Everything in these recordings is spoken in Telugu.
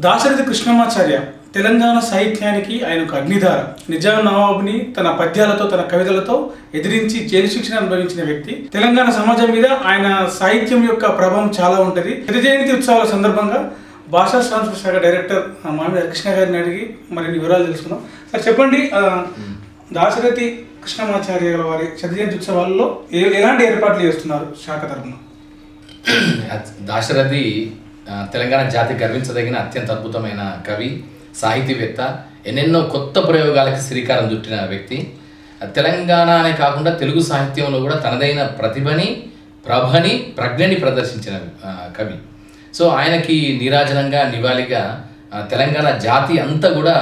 దాశరథి కృష్ణమాచార్య తెలంగాణ సాహిత్యానికి ఆయన ఒక అగ్నిధార. నిజాం నవాబుని తన పద్యాలతో తన కవితలతో ఎదిరించి జైలు శిక్షణ అనుభవించిన వ్యక్తి. తెలంగాణ సమాజం మీద ఆయన సాహిత్యం యొక్క ప్రభావం చాలా ఉంటుంది. శత జయంతి ఉత్సవాల సందర్భంగా భాషా సంస్కృతి శాఖ డైరెక్టర్ మామిడి కృష్ణ గారిని అడిగి మరిన్ని వివరాలు తెలుసుకుందాం. సార్ చెప్పండి దాశరథి కృష్ణమాచార్య వారి శత జయంతి ఉత్సవాల్లో ఏ- ఎలాంటి ఏర్పాట్లు చేస్తున్నారు శాఖ తరఫున? దాశరథి తెలంగాణ జాతి గర్వించదగిన అత్యంత అద్భుతమైన కవి సాహితీవేత్త ఎన్నెన్నో కొత్త ప్రయోగాలకి శ్రీకారం చుట్టిన వ్యక్తి. తెలంగాణ అనే కాకుండా తెలుగు సాహిత్యంలో కూడా తనదైన ప్రతిభని ప్రభని ప్రజ్ఞని ప్రదర్శించిన కవి. సో ఆయనకి నీరాజనంగా నివాళిగా తెలంగాణ జాతి అంతా కూడా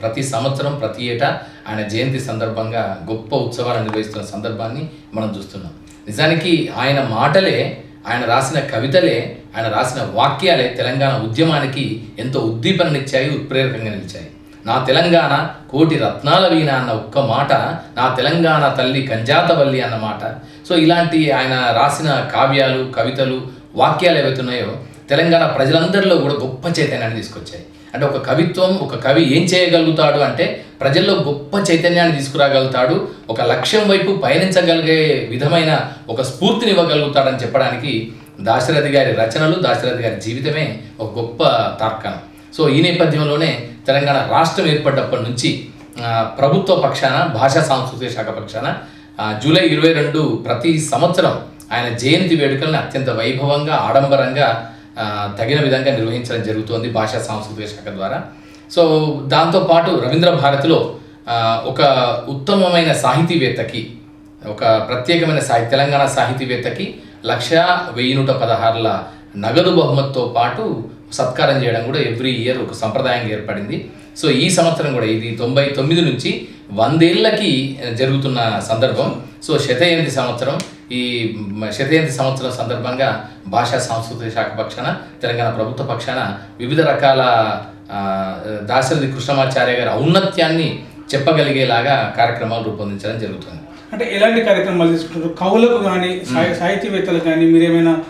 ప్రతి సంవత్సరం ప్రతి ఏటా ఆయన జయంతి సందర్భంగా గొప్ప ఉత్సవాలు నిర్వహిస్తున్న సందర్భాన్ని మనం చూస్తున్నాం. నిజానికి ఆయన మాటలే ఆయన రాసిన కవితలే ఆయన రాసిన వాక్యాలే తెలంగాణ ఉద్యమానికి ఎంతో ఉద్దీపననిచ్చాయి ఉత్ప్రేరకంగా నిలిచాయి. నా తెలంగాణ కోటి రత్నాల వీణ అన్న ఒక్క మాట నా తెలంగాణ తల్లి కంజాతవల్లి అన్న మాట. సో ఇలాంటి ఆయన రాసిన కావ్యాలు కవితలు వాక్యాలు ఏవైతున్నాయో తెలంగాణ ప్రజలందరిలో కూడా గొప్ప చైతన్యాన్ని తీసుకొచ్చాయి. అంటే ఒక కవిత్వం ఒక కవి ఏం చేయగలుగుతాడు అంటే ప్రజల్లో గొప్ప చైతన్యాన్ని తీసుకురాగలుగుతాడు ఒక లక్ష్యం వైపు పయనించగలిగే విధమైన ఒక స్ఫూర్తిని ఇవ్వగలుగుతాడని చెప్పడానికి దాశరథి గారి రచనలు దాశరథి గారి జీవితమే ఒక గొప్ప తార్కాణం సో ఈ నేపథ్యంలోనే తెలంగాణ రాష్ట్రం ఏర్పడ్డప్పటి నుంచి ప్రభుత్వ పక్షాన భాషా సాంస్కృతిక శాఖ పక్షాన జూలై ఇరవై రెండు ప్రతి సంవత్సరం ఆయన జయంతి వేడుకలను అత్యంత వైభవంగా ఆడంబరంగా తగిన విధంగా నిర్వహించడం జరుగుతోంది భాషా సాంస్కృతిక శాఖ ద్వారా. సో దాంతోపాటు రవీంద్ర భారతిలో ఒక ఉత్తమమైన సాహితీవేత్తకి ఒక ప్రత్యేకమైన సాహి తెలంగాణ సాహితీవేత్తకి లక్ష వెయ్యి నూట పదహారుల నగదు బహుమతితో పాటు సత్కారం చేయడం కూడా ఎవ్రీ ఇయర్ ఒక సంప్రదాయంగా ఏర్పడింది. సో ఈ సంవత్సరం కూడా ఇది తొంభై తొమ్మిది నుంచి వందేళ్ళకి జరుగుతున్న సందర్భం. సో శత సంవత్సరం ఈ శతజయంతి సంవత్సరం సందర్భంగా భాషా సాంస్కృతిక శాఖ పక్షాన తెలంగాణ ప్రభుత్వ పక్షాన వివిధ రకాల దాశరథి కృష్ణమాచార్య గారి ఔన్నత్యాన్ని చెప్పగలిగేలాగా కార్యక్రమాలు రూపొందించడం జరుగుతుంది. అంటే ఎలాంటి కార్యక్రమాలు తీసుకుంటారు? కవులకు కానీ సాహితీవేత్తలకు కానీ మీరేమైనా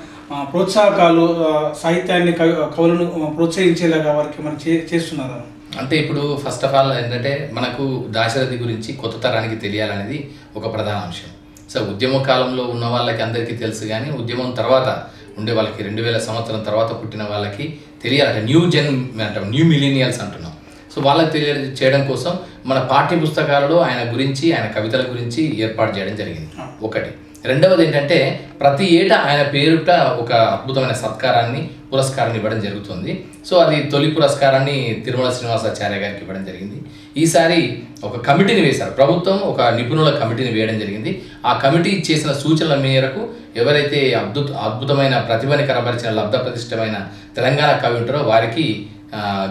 ప్రోత్సాహకాలు సాహిత్యాన్ని కవి- కవులను ప్రోత్సహించేలాగా వారికి మనం చే చేస్తున్నారా? అంటే ఇప్పుడు ఫస్ట్ ఆఫ్ ఆల్ ఏంటంటే మనకు దాశరథి గురించి కొత్త తరానికి తెలియాలనేది ఒక ప్రధాన అంశం. సో ఉద్యమ కాలంలో ఉన్న వాళ్ళకి అందరికీ తెలుసు కానీ ఉద్యమం తర్వాత ఉండే వాళ్ళకి రెండు వేల సంవత్సరం తర్వాత పుట్టిన వాళ్ళకి తెలియాలంటే న్యూ జన్ అంటాం న్యూ మిలీనియల్స్ అంటున్నాం. సో వాళ్ళకి తెలియ చేయడం కోసం మన పాఠ్య పుస్తకాలలో ఆయన గురించి ఆయన కవితల గురించి ఏర్పాటు చేయడం జరిగింది. ఒకటి. రెండవది ఏంటంటే ప్రతి ఏటా ఆయన పేరుట ఒక అద్భుతమైన సత్కారాన్ని పురస్కారాన్ని ఇవ్వడం జరుగుతుంది. సో అది తొలి పురస్కారాన్ని తిరుమల శ్రీనివాసాచార్య గారికి ఇవ్వడం జరిగింది. ఈసారి ఒక కమిటీని వేశారు. ప్రభుత్వం ఒక నిపుణుల కమిటీని వేయడం జరిగింది. ఆ కమిటీ చేసిన సూచనల మేరకు ఎవరైతే అద్భుత అద్భుతమైన ప్రతిభని కనబరిచిన లబ్ధ ప్రతిష్టమైన తెలంగాణ కవి ఉంటారో వారికి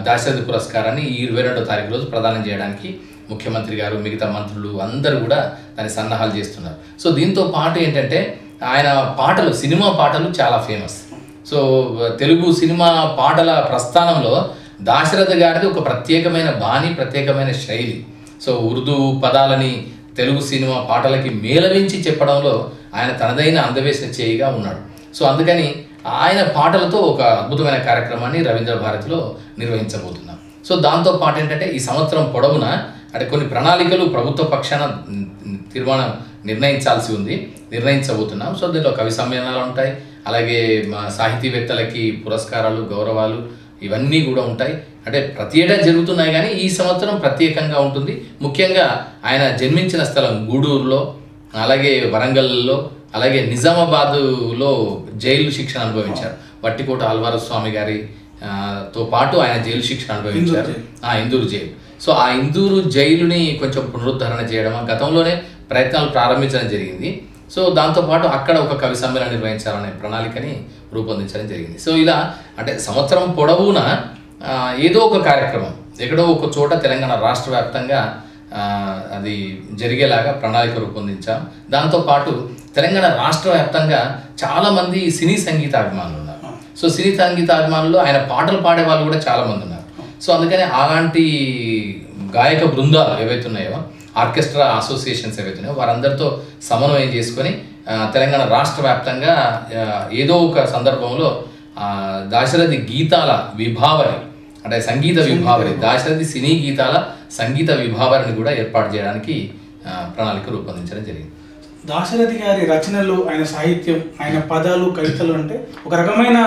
దాశరథి పురస్కారాన్ని ఈ ఇరవై రెండో తారీఖు రోజు ప్రదానం చేయడానికి ముఖ్యమంత్రి గారు మిగతా మంత్రులు అందరూ కూడా దాని సన్నాహాలు చేస్తున్నారు. సో దీంతో పాటు ఏంటంటే ఆయన పాటలు సినిమా పాటలు చాలా ఫేమస్. సో తెలుగు సినిమా పాటల ప్రస్థానంలో దాశరథ గారిది ఒక ప్రత్యేకమైన బాణి ప్రత్యేకమైన శైలి. సో ఉర్దూ పదాలని తెలుగు సినిమా పాటలకి మేళవించి చెప్పడంలో ఆయన తనదైన అందవేసిన చేయిగా ఉన్నాడు. సో అందుకని ఆయన పాటలతో ఒక అద్భుతమైన కార్యక్రమాన్ని రవీంద్ర భారతిలో నిర్వహించబోతున్నాం సో దాంతో పాటు ఏంటంటే ఈ సంవత్సరం పొడవునా అంటే కొన్ని ప్రణాళికలు ప్రభుత్వ పక్షాన తీర్మానం నిర్ణయించాల్సి ఉంది నిర్ణయించబోతున్నాం. సో దీనిలో కవి సమ్మేళనాలు ఉంటాయి. అలాగే మా సాహితీవేత్తలకి పురస్కారాలు గౌరవాలు ఇవన్నీ కూడా ఉంటాయి. అంటే ప్రతి ఏటా జరుగుతున్నాయి కానీ ఈ సంవత్సరం ప్రత్యేకంగా ఉంటుంది. ముఖ్యంగా ఆయన జన్మించిన స్థలం గూడూరులో అలాగే వరంగల్లో అలాగే నిజామాబాదులో జైలు శిక్షణ అనుభవించారు. వట్టికోట ఆల్వార స్వామి గారి తో పాటు ఆయన జైలు శిక్షణ అనుభవించారు. ఆ ఇందూరు జైలు. సో ఆ ఇందూరు జైలుని కొంచెం పునరుద్ధరణ చేయడం గతంలోనే ప్రయత్నాలు ప్రారంభించడం జరిగింది. సో దాంతోపాటు అక్కడ ఒక కవి సమ్మేళనం నిర్వహించాలనే ప్రణాళికని రూపొందించడం జరిగింది. సో ఇలా అంటే సంవత్సరం పొడవునా ఏదో ఒక కార్యక్రమం ఎక్కడో ఒక చోట తెలంగాణ రాష్ట్ర వ్యాప్తంగా అది జరిగేలాగా ప్రణాళిక రూపొందించాం. దాంతోపాటు తెలంగాణ రాష్ట్ర వ్యాప్తంగా చాలామంది సినీ సంగీత అభిమానులు ఉన్నారు. సో సినీ సంగీత అభిమానులు ఆయన పాటలు పాడే వాళ్ళు కూడా చాలామంది ఉన్నారు. సో అందుకని అలాంటి గాయక బృందాలు ఏవైతే ఉన్నాయో ఆర్కెస్ట్రా అసోసియేషన్స్ ఏవైతే ఉన్నాయో వారందరితో సమన్వయం చేసుకొని తెలంగాణ రాష్ట్ర వ్యాప్తంగా ఏదో ఒక సందర్భంలో దాశరథి గీతాల విభావరి అంటే సంగీత విభావరి దాశరథి సినీ గీతాల సంగీత విభావరిని కూడా ఏర్పాటు చేయడానికి ప్రణాళిక రూపొందించడం జరిగింది. దాశరథి గారి రచనలు ఆయన సాహిత్యం ఆయన పదాలు కవితలు అంటే ఒక రకమైన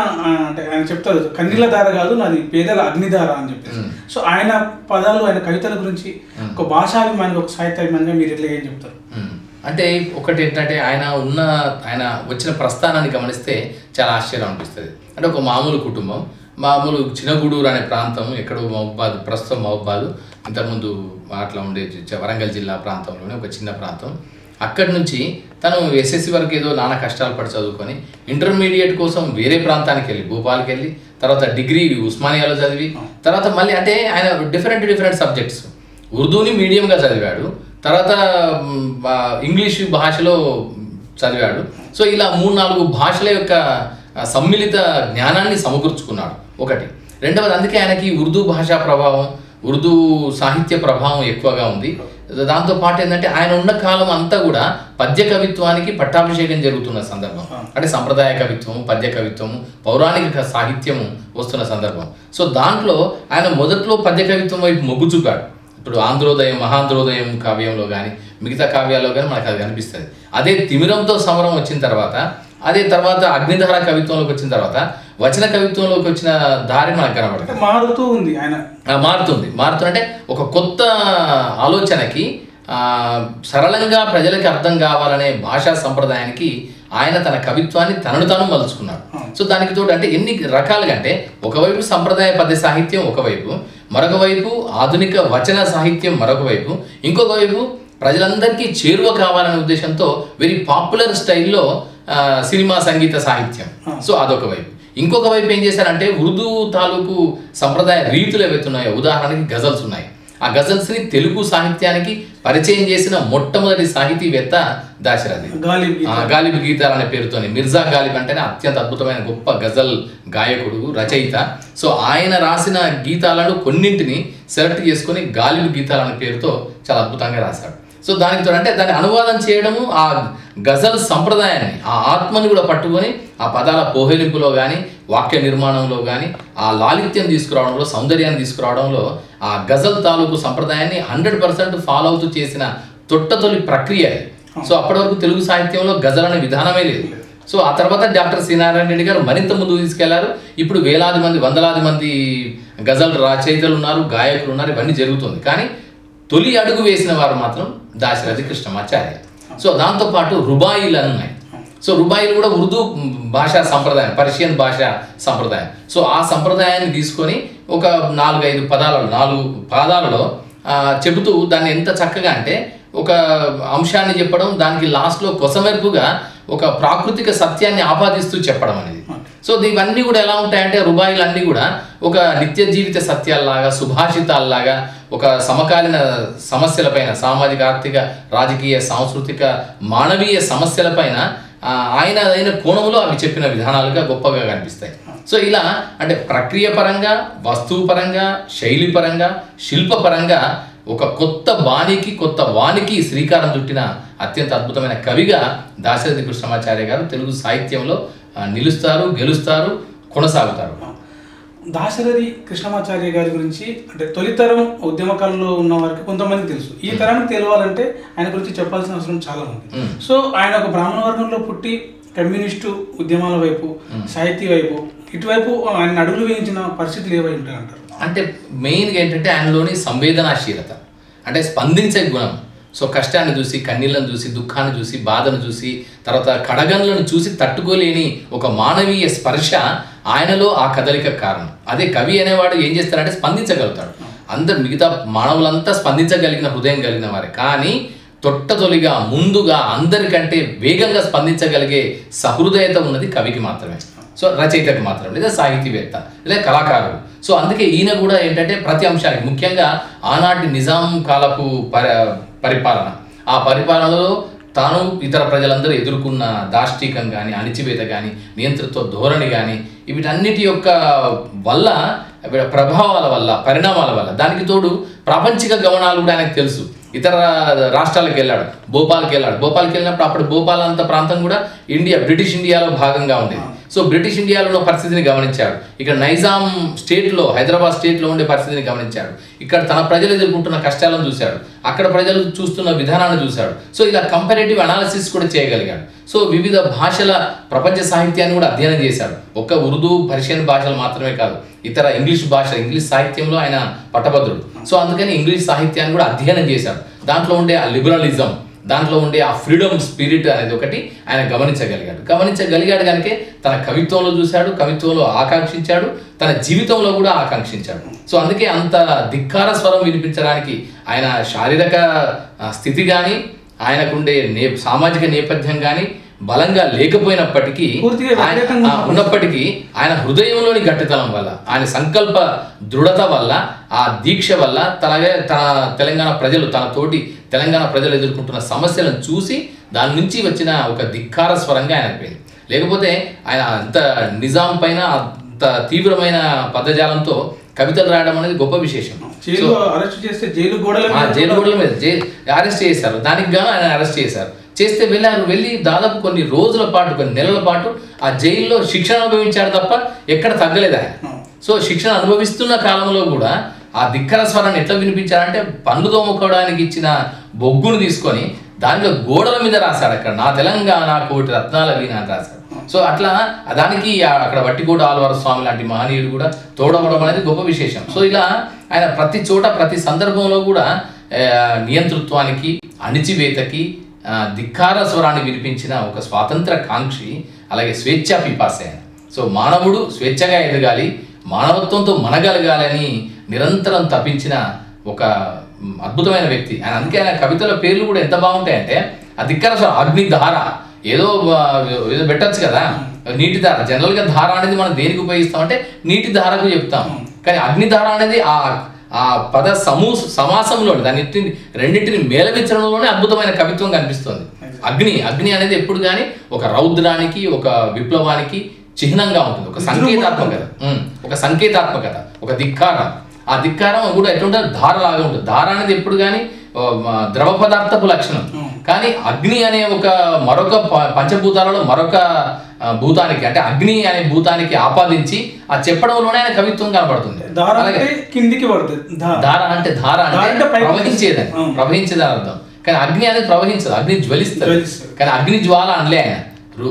అంటే ఆయన చెప్తారు కన్నీల దార కాదు నాది పేదల అగ్నిధార అని చెప్పేసి. సో ఆయన పదాలు ఆయన కవితల గురించి ఒక భాషాభిమానికి ఒక సాహిత్యాభిమానిగా మీరు ఎట్లా ఏం చెప్తారు. అంటే ఒకటి ఏంటంటే ఆయన ఉన్న ఆయన వచ్చిన ప్రస్థానాన్ని గమనిస్తే చాలా ఆశ్చర్యం అనిపిస్తుంది. అంటే ఒక మామూలు కుటుంబం మామూలు చినగూడూరు అనే ప్రాంతం ఎక్కడో మహబాద్ ప్రస్తుతం మహబాద్ ఇంతకుముందు అట్లా ఉండే వరంగల్ జిల్లా ప్రాంతంలోనే ఒక చిన్న ప్రాంతం. అక్కడి నుంచి తను ఎస్ఎస్సి వరకు ఏదో నానా కష్టాలు పడి చదువుకొని ఇంటర్మీడియట్ కోసం వేరే ప్రాంతానికి వెళ్ళి భోపాల్కి వెళ్ళి తర్వాత డిగ్రీ ఉస్మానియాలో చదివి తర్వాత మళ్ళీ అంటే ఆయన డిఫరెంట్ డిఫరెంట్ సబ్జెక్ట్స్ ఉర్దూని మీడియంగా చదివాడు తర్వాత ఇంగ్లీష్ భాషలో చదివాడు. సో ఇలా మూడు నాలుగు భాషల యొక్క సమ్మిళిత జ్ఞానాన్ని సమకూర్చుకున్నాడు. ఒకటి. రెండవది అందుకే ఆయనకి ఉర్దూ భాషా ప్రభావం ఉర్దూ సాహిత్య ప్రభావం ఎక్కువగా ఉంది. దాంతో పాటు ఏంటంటే ఆయన ఉన్న కాలం అంతా కూడా పద్య కవిత్వానికి పట్టాభిషేకం జరుగుతున్న సందర్భం. అంటే సంప్రదాయ కవిత్వం పద్య కవిత్వం పౌరాణిక సాహిత్యము వస్తున్న సందర్భం. సో దాంట్లో ఆయన మొదట్లో పద్య కవిత్వం వైపు మొగ్గు చూపాడు. ఇప్పుడు ఆంధ్రోదయం మహాంధ్రోదయం కావ్యంలో కానీ మిగతా కావ్యాల్లో కానీ మనకు అది కనిపిస్తుంది. అదే తిమిరంతో సమరం వచ్చిన తర్వాత అదే తర్వాత అగ్నిధార కవిత్వంలోకి వచ్చిన తర్వాత వచన కవిత్వంలోకి వచ్చిన దారి మనకు కనబడుతుంది. మారుతూ ఉంది ఆయన. మారుతుంది. మారుతుందంటే ఒక కొత్త ఆలోచనకి సరళంగా ప్రజలకి అర్థం కావాలనే భాషా సంప్రదాయానికి ఆయన తన కవిత్వాన్ని తనను తాను మలుచుకున్నాడు. సో దానికి తోడు అంటే ఎన్ని రకాలుగా అంటే ఒకవైపు సంప్రదాయ పద్య సాహిత్యం ఒకవైపు మరొక వైపు ఆధునిక వచన సాహిత్యం మరొక వైపు ఇంకొక వైపు ప్రజలందరికీ చేరువ కావాలనే ఉద్దేశంతో వెరీ పాపులర్ స్టైల్లో సినిమా సంగీత సాహిత్యం. సో అదొక వైపు. ఇంకొక వైపు ఏం చేశారంటే ఉర్దూ తాలూకు సంప్రదాయ రీతులు ఏవైతే ఉన్నాయో ఉదాహరణకి గజల్స్ ఉన్నాయి. ఆ గజల్స్ని తెలుగు సాహిత్యానికి పరిచయం చేసిన మొట్టమొదటి సాహితీవేత్త దాశరథి. గాలిబ్ ఆ, గాలిబ్ గీతాలు అనే పేరుతోని. మిర్జా గాలిబ్ అంటేనే అత్యంత అద్భుతమైన గొప్ప గజల్ గాయకుడు రచయిత. సో ఆయన రాసిన గీతాలను కొన్నింటిని సెలెక్ట్ చేసుకొని గాలిబ్ గీతాలు అనే పేరుతో చాలా అద్భుతంగా రాశాడు. సో దానికి తోడు అంటే దాన్ని అనువాదం చేయడము ఆ గజల్ సంప్రదాయాన్ని ఆ ఆత్మని కూడా పట్టుకొని ఆ పదాల పోహెలింపులో కానీ వాక్య నిర్మాణంలో కానీ ఆ లాలిత్యం తీసుకురావడంలో సౌందర్యాన్ని తీసుకురావడంలో ఆ గజల్ తాలూకు సంప్రదాయాన్ని హండ్రెడ్ పర్సెంట్ ఫాలో అవుతూ చేసిన తొట్టతొలి ప్రక్రియ అది. సో అప్పటి వరకు తెలుగు సాహిత్యంలో గజల్ అనే విధానమే లేదు. సో ఆ తర్వాత డాక్టర్ సి నారాయణ రెడ్డి గారు మరింత ముందుకు తీసుకెళ్ళారు. ఇప్పుడు వేలాది మంది వందలాది మంది గజల్ రచయితలు ఉన్నారు గాయకులు ఉన్నారు ఇవన్నీ జరుగుతుంది. కానీ తొలి అడుగు వేసిన వారు మాత్రం దాశరథి కృష్ణమాచార్య సో దాంతోపాటు రుబాయిలు అని ఉన్నాయి. సో రుబాయిలు కూడా ఉర్దూ భాషా సంప్రదాయం పర్షియన్ భాష సంప్రదాయం. సో ఆ సంప్రదాయాన్ని తీసుకొని ఒక నాలుగైదు పదాలలో నాలుగు పాదాలలో చెబుతూ దాన్ని ఎంత చక్కగా అంటే ఒక అంశాన్ని చెప్పడం దానికి లాస్ట్లో కొసమెరుపుగా ఒక ప్రాకృతిక సత్యాన్ని ఆపాదిస్తూ చెప్పడం అనేది. సో ఇవన్నీ కూడా ఎలా ఉంటాయంటే రుబాయిలు అన్నీ కూడా ఒక నిత్య జీవిత సత్యాల్లాగా సుభాషితాల్లాగా ఒక సమకాలీన సమస్యలపైన సామాజిక ఆర్థిక రాజకీయ సాంస్కృతిక మానవీయ సమస్యలపైన ఆయన అయిన కోణంలో అవి చెప్పిన విధానాలుగా గొప్పగా కనిపిస్తాయి. సో ఇలా అంటే ప్రక్రియ పరంగా వస్తువు పరంగా శైలి పరంగా శిల్పపరంగా ఒక కొత్త బాణికి కొత్త వానికి శ్రీకారం చుట్టిన అత్యంత అద్భుతమైన కవిగా దాశరథి కృష్ణమాచార్య గారు తెలుగు సాహిత్యంలో నిలుస్తారు గెలుస్తారు కొనసాగుతారు. దాశరథి కృష్ణమాచార్య గారి గురించి అంటే తొలితరం ఉద్యమకాలంలో ఉన్న వారికి కొంతమంది తెలుసు. ఈ తరానికి తెలవాలంటే ఆయన గురించి చెప్పాల్సిన అవసరం చాలా ఉంది. సో ఆయన ఒక బ్రాహ్మణ వర్గంలో పుట్టి కమ్యూనిస్టు ఉద్యమాల వైపు సాహితీ వైపు ఇటువైపు ఆయన అడుగులు వేయించిన పరిస్థితులు ఏవై ఉంటాయంటారు? అంటే మెయిన్గా ఏంటంటే ఆయనలోని సంవేదనాశీలత. అంటే స్పందించే గుణం. సో కష్టాన్ని చూసి కన్నీళ్ళను చూసి దుఃఖాన్ని చూసి బాధను చూసి తర్వాత కడగన్లను చూసి తట్టుకోలేని ఒక మానవీయ స్పర్శ ఆయనలో ఆ కదలిక కారణం. అదే కవి అనేవాడు ఏం చేస్తాడంటే స్పందించగలుగుతాడు. అందరు మిగతా మానవులంతా స్పందించగలిగిన హృదయం కలిగిన వారే. కానీ తొట్టతొలిగా ముందుగా అందరికంటే వేగంగా స్పందించగలిగే సహృదయత ఉన్నది కవికి మాత్రమే. సో రచయితకు మాత్రం లేదా సాహితీవేత్త. లేదా కళాకారుడు. సో అందుకే ఈయన కూడా ఏంటంటే ప్రతి అంశానికి ముఖ్యంగా ఆనాటి నిజాం కాలపు పరి పరిపాలన. ఆ పరిపాలనలో తాను ఇతర ప్రజలందరూ ఎదుర్కొన్న దాష్టీకం కానీ అణిచివేత కానీ నియంతృత్వ ధోరణి కానీ వీటన్నిటి యొక్క వల్ల ప్రభావాల వల్ల పరిణామాల వల్ల. దానికి తోడు ప్రాపంచిక గమనాలు కూడా ఆయనకు తెలుసు. ఇతర రాష్ట్రాలకు వెళ్ళాడు భోపాల్కి వెళ్ళాడు. భోపాల్కి వెళ్ళినప్పుడు అప్పుడు భోపాల్ అంత ప్రాంతం కూడా ఇండియా బ్రిటిష్ ఇండియాలో భాగంగా ఉండేది. సో బ్రిటిష్ ఇండియాలో ఉన్న పరిస్థితిని గమనించాడు. ఇక్కడ నైజాం స్టేట్లో హైదరాబాద్ స్టేట్లో ఉండే పరిస్థితిని గమనించాడు. ఇక్కడ తన ప్రజలు ఎదుర్కొంటున్న కష్టాలను చూశాడు. అక్కడ ప్రజలు చూస్తున్న విధానాన్ని చూశాడు. సో ఇలా కంపారేటివ్ అనాలిసిస్ కూడా చేయగలిగాడు. సో వివిధ భాషల ప్రపంచ సాహిత్యాన్ని కూడా అధ్యయనం చేశాడు. ఒక్క ఉర్దూ పర్షియన్ భాషలు మాత్రమే కాదు ఇతర ఇంగ్లీష్ భాష ఇంగ్లీష్ సాహిత్యంలో ఆయన పట్టభద్రుడు. సో అందుకని ఇంగ్లీష్ సాహిత్యాన్ని కూడా అధ్యయనం చేశాడు. దాంట్లో ఉండే ఆ లిబరలిజం దాంట్లో ఉండే ఆ ఫ్రీడమ్ స్పిరిట్ అనేది ఒకటి ఆయన గమనించగలిగాడు. గమనించగలిగాడు కనుక తన కవిత్వంలో చూశాడు కవిత్వంలో ఆకాంక్షించాడు తన జీవితంలో కూడా ఆకాంక్షించాడు. సో అందుకే అంత ధిక్కార స్వరం వినిపించడానికి ఆయన శారీరక స్థితి కానీ ఆయనకుండే నే సామాజిక నేపథ్యం కానీ బలంగా లేకపోయినప్పటికీ ఉన్నప్పటికీ ఆయన హృదయంలోని గట్టితనం వల్ల ఆయన సంకల్ప దృఢత వల్ల ఆ దీక్ష వల్ల తనగే తన తెలంగాణ ప్రజలు తన తోటి తెలంగాణ ప్రజలు ఎదుర్కొంటున్న సమస్యలను చూసి దాని నుంచి వచ్చిన ఒక ధిక్కార స్వరంగా ఆయన అయిపోయింది. లేకపోతే ఆయన అంత నిజాం పైన అంత తీవ్రమైన పదజాలంతో కవితలు రాయడం అనేది గొప్ప విశేషం. జైలు అరెస్ట్ చేస్తే జైలు గోడల మీద జైలు గోడల మీద జై అరెస్ట్ చేశారు. దానికి గాను ఆయన అరెస్ట్ చేశారు. చేస్తే వెళ్ళారు వెళ్ళి దాదాపు కొన్ని రోజుల పాటు కొన్ని నెలల పాటు ఆ జైల్లో శిక్షణ అనుభవించాడు తప్ప ఎక్కడ తగ్గలేదు ఆయన. సో శిక్షణ అనుభవిస్తున్న కాలంలో కూడా ఆ ధిక్కర స్వరాన్ని ఎట్లా వినిపించారంటే పన్ను తోముకోవడానికి ఇచ్చిన బొగ్గును తీసుకొని దానిలో గోడల మీద రాశాడు అక్కడ. నా తెలంగాణ కోటి రత్నాల వీణ రాశాడు. సో అట్లా దానికి అక్కడ వట్టికోట ఆల్వార స్వామి లాంటి మహనీయుడు కూడా తోడవడం అనేది గొప్ప విశేషం. సో ఇలా ఆయన ప్రతి చోట ప్రతి సందర్భంలో కూడా నియంతృత్వానికి అణిచివేతకి ధిక్కార స్వరాన్ని వినిపించిన ఒక స్వాతంత్ర కాంక్షి అలాగే స్వేచ్ఛా పిపాస ఆయన సో మానవుడు స్వేచ్ఛగా ఎదగాలి మానవత్వంతో మనగలగాలని నిరంతరం తప్పించిన ఒక అద్భుతమైన వ్యక్తి. ఆయన అందుకే ఆయన కవితల పేర్లు కూడా ఎంత బాగుంటాయంటే ఆ ధిక్కర స్వరం అగ్నిధార ఏదో ఏదో పెట్టచ్చు కదా. నీటి ధార జనరల్గా ధార అనేది మనం దేనికి ఉపయోగిస్తామంటే నీటి ధారకు చెప్తాం. కానీ అగ్నిధార అనేది ఆ ఆ పద సమూ సమాసంలో దాన్నింటిని రెండింటిని మేళవించడంలోనే అద్భుతమైన కవిత్వం కనిపిస్తుంది. అగ్ని అగ్ని అనేది ఎప్పుడు కానీ ఒక రౌద్రానికి ఒక విప్లవానికి చిహ్నంగా ఉంటుంది. ఒక సంకేతాత్మకత. ఒక సంకేతాత్మకత ఒక ధిక్కారం. ఆ ధిక్కారం కూడా ఎట్లుంటుంది ధార లాగా ఉంటుంది. ధార అనేది ఎప్పుడు కానీ ద్రవ పదార్థపు లక్షణం. కానీ అగ్ని అనే ఒక మరొక పంచభూతాలలో మరొక భూతానికి అంటే అగ్ని అనే భూతానికి ఆపాదించి ఆ చెప్పడంలోనే ఆయన కవిత్వం కనబడుతుంది. కిందికి పడుతుంది. ధార. అంటే ధార అంటే ప్రవహించేదని. ప్రవహించేదని అర్థం. కానీ అగ్ని అనేది ప్రవహించదు. అగ్ని జ్వలిస్తుంది. జ్వలిస్తుంది. కానీ అగ్ని జ్వాల అనలే ఆయన.